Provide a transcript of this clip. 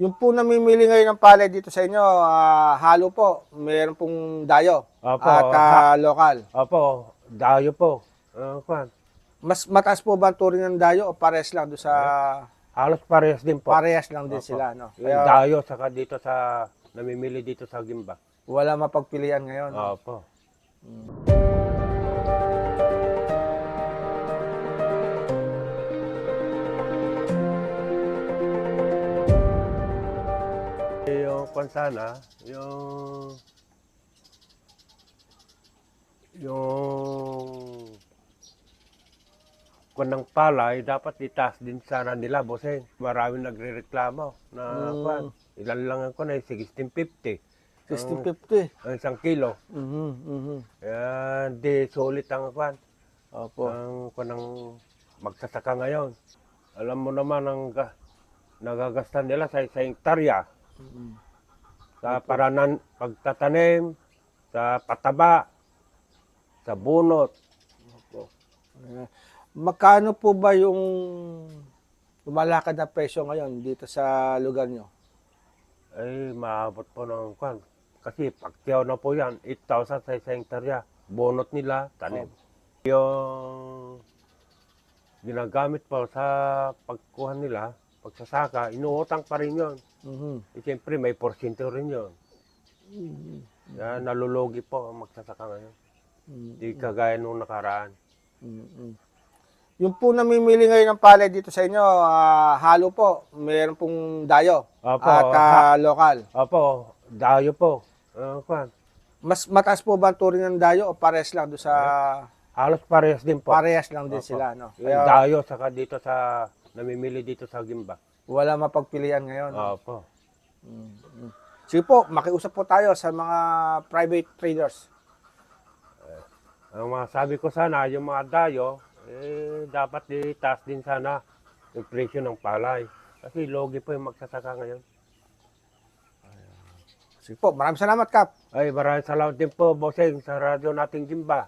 Yung po namimili ngayon ng palay dito sa inyo, ah, halo po. Meron pong dayo Opo, at ah, lokal. Opo, dayo po. Uh, kwan. Mas mataas po ba ang turing ng dayo o pares lang doon sa Halos parehas din po. parehas lang din Opo. sila, no? Yung Kaya dayo saka dito sa namimili dito sa Gimba. wala mapagpilian ngayon. Opo. Kwan sana, yung yung kwan ng palay, dapat itaas din sana nila, bossing. Maraming nagre-reklamo na Mm. kwan. Ilan lang ang kwan ay 1650 1650. ang isang kilo. Mhm, mhm. Kaya di sulit ang kwan. Opo. Ang kwan ng magsasaka ngayon. Alam mo naman ang ga- nagagasta nila sa isang hektarya Mhm. Sa paranan pagtatanim, sa pataba, sa bunot. Magkano po ba yung lumalakad na presyo ngayon dito sa lugar nyo? Ay, maabot po ng kwan. Kasi pagtiyaw na po yan, 8,000 sa isang hektarya. Bunot nila, tanim. Yung ginagamit po sa pagkuha nila, pagsasaka, inuutang pa rin yun. Mhm. Eh, siyempre, may porsyento rin yun. Mhm. Kaya nalulugi po ang magsasaka ngayon. Mhm. Di kagaya nung nakaraan. Mhm. Yung po namimili ngayon ng palay dito sa inyo, ah, halo po. Meron pong dayo Opo, at ah, lokal. Opo, dayo po. Uh, kwan. Mas mataas po ba ang turing ng dayo o pares lang doon sa Halos parehas din po. parehas lang din Opo. sila, no? Kaya dayo saka dito sa namimili dito sa Gimba. wala mapagpilian ngayon. Opo. Mhm. Sige po, makiusap po tayo sa mga private traders. Ang mga sabi ko sana, yung mga dayo, eh, dapat itaas din sana yung presyo ng palay. Kasi logi po yung magsasaka ngayon. Sige po, maraming salamat, Kap. Ay, maraming salamat din po, bossing, sa radyo nating Gimba.